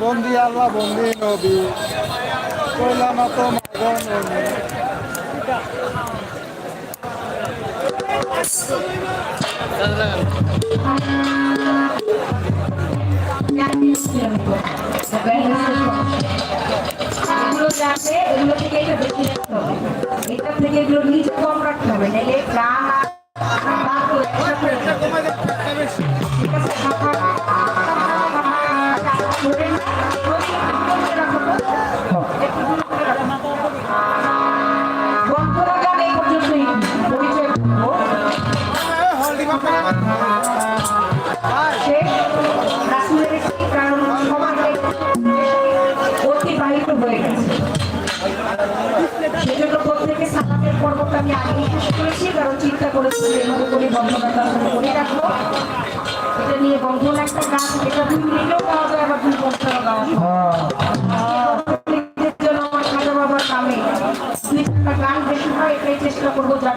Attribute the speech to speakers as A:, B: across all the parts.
A: বন্দি আল্লাহ বন্দি নবী। কইলাম তো
B: এটা থেকে এগুলো কম পর্বটা আমি আগে শেষ করেছি কারণ চিন্তা করেছি এভাবে করে বন্ধনাটা করে রাখব। এটা নিয়ে বন্ধন একটা গান এটা দুই মিনিটেও গাওয়া যায় আবার দুই ঘন্টাও গাওয়া যায়। জন্য আমার বাবার নামে দুই গান বেশি হয় এটাই চেষ্টা করব যার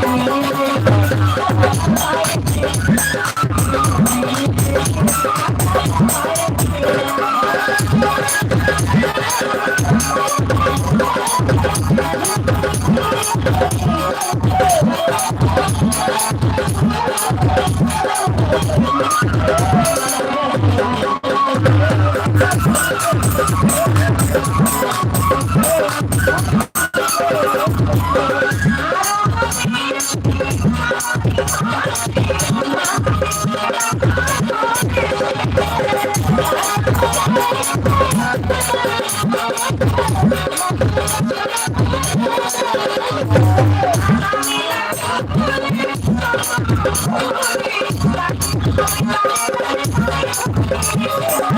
B: Thank you. Yeah.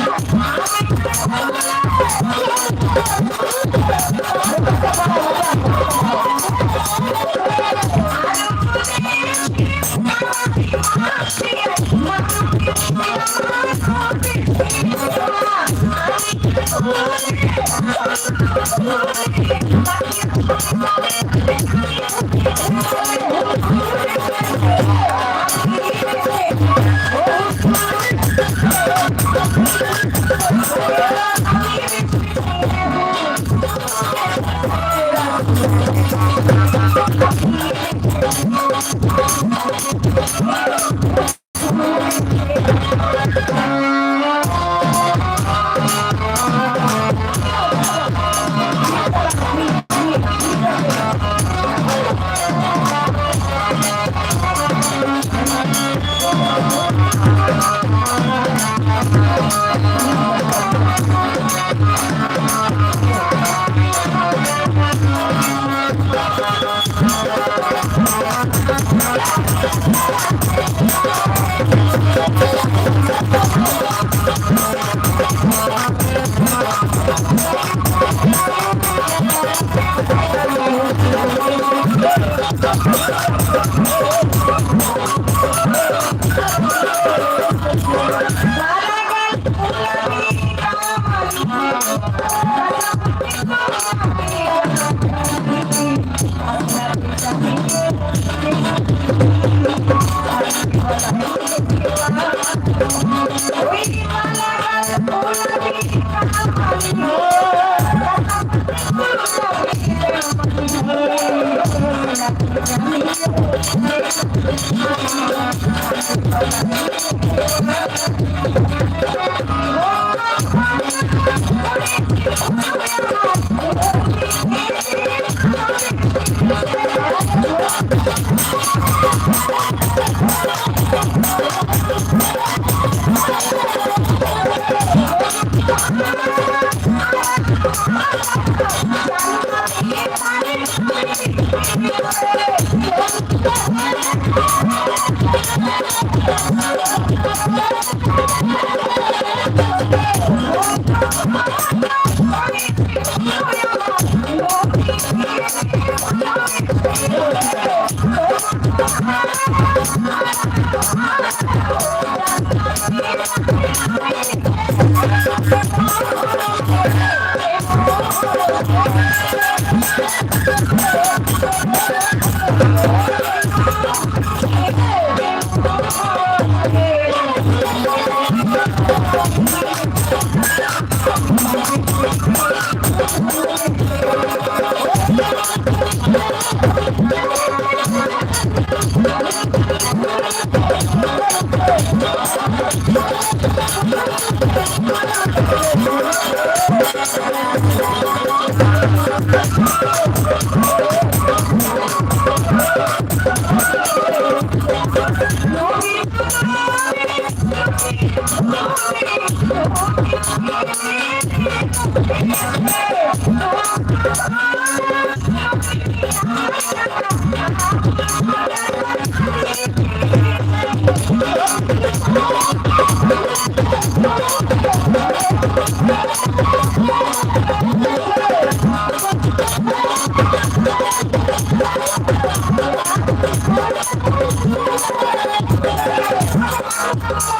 B: Thank you. Oh!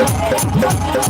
B: Thank you.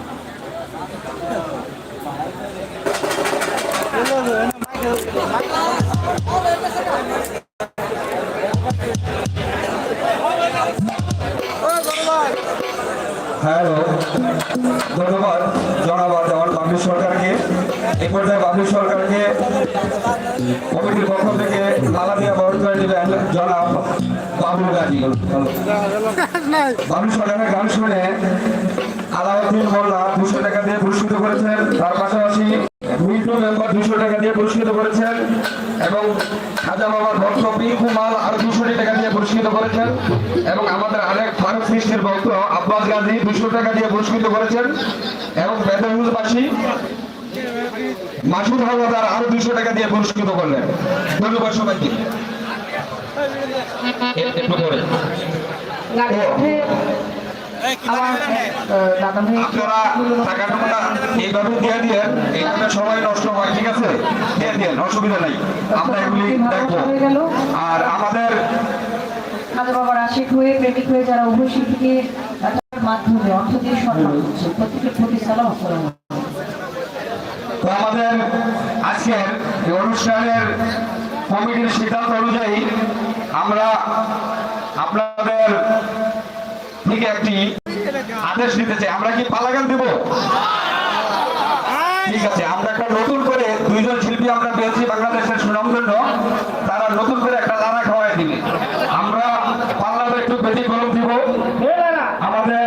C: Hello, ধন্যবাদ জনাবাদ আমার বাবলু সরকারকে। এই পর্যায়ে বাবলু সরকারকে কমিটির পক্ষ থেকে মালা দিয়ে বরণ করে নেবেন জনাব বাবুল গাজী। বাবলু সরকারের গান শুনে আলাউদ্দিন মোল্লা দুশো টাকা দিয়ে পুরস্কৃত করেছেন। তার পাশাপাশি মিন্টু মেম্বার দুশো টাকা দিয়ে পুরস্কৃত করেছেন এবং খাজা বাবার ভক্ত পিঙ্কু মাল আরও দুশো টাকা দিয়ে পুরস্কৃত করেছেন এবং আমাদের আরেক ফারুক সৃষ্টির ভক্ত আব্বাস গাজী দুশো টাকা দিয়ে পুরস্কৃত করেছেন এবং বেদরুলবাসী মাসুদ হাওলাদার আরও দুশো টাকা দিয়ে পুরস্কৃত করলেন। ধন্যবাদ সবাইকে। একটু পরে আপনারা টাকাটা এইভাবে দিয়ে দিয়ে সবাই নষ্ট হয় ঠিক আছে? দিয়ে দিয়ে অসুবিধা নাই। আমরা এগুলি দেখব। আর আমাদের
B: খাজা বাবার আশিক হয়ে প্রেমিক হয়ে যারা উভয় শিল্পীকে মাধ্যমে অর্থ দিয়ে সম্মান করছে প্রত্যেকের প্রতি সালাম
C: তো আমাদের আজকের এই অনুষ্ঠানের কমিটির সিদ্ধান্ত অনুযায়ী আমরা আপনাদের থেকে একটি আদেশ দিতে চাই। আমরা কি পালাগান দেব? ঠিক আছে, আমরা একটা নতুন করে দুইজন শিল্পী আমরা পেয়েছি বাংলাদেশের সুনামধন্য তারা নতুন করে একটা লারা খাওয়াই দিবে। আমরা পাল্লাটা একটু ব্যতিক্রম দিব। আমাদের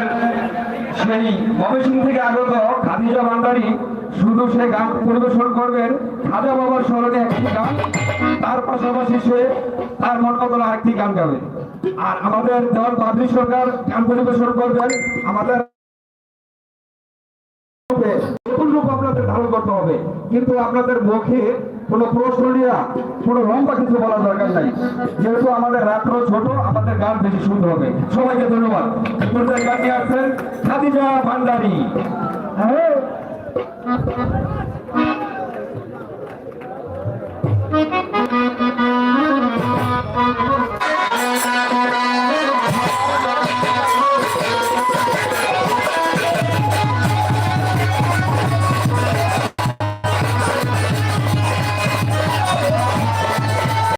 C: সেই ময়মনসিংহ থেকে আগত খাদিজা ভান্ডারী শুধু সে গান পরিবেশন করবেন। খাজা বাবার স্মরণে একটি গান। তার পাশাপাশি সে তার মন মতন আরেকটি গান গাবে। আর আমাদের দেওয়ার বাবলি সরকার গান পরিবেশন করবেন। আমাদের কিন্তু আপনাদের মুখে কোনো কিছু দরকার নাই। যেহেতু আমাদের ছোট, আমাদের গান বেশি সুন্দর হবে। সবাইকে ধন্যবাদ। গান ভান্ডারী। হ্যাঁ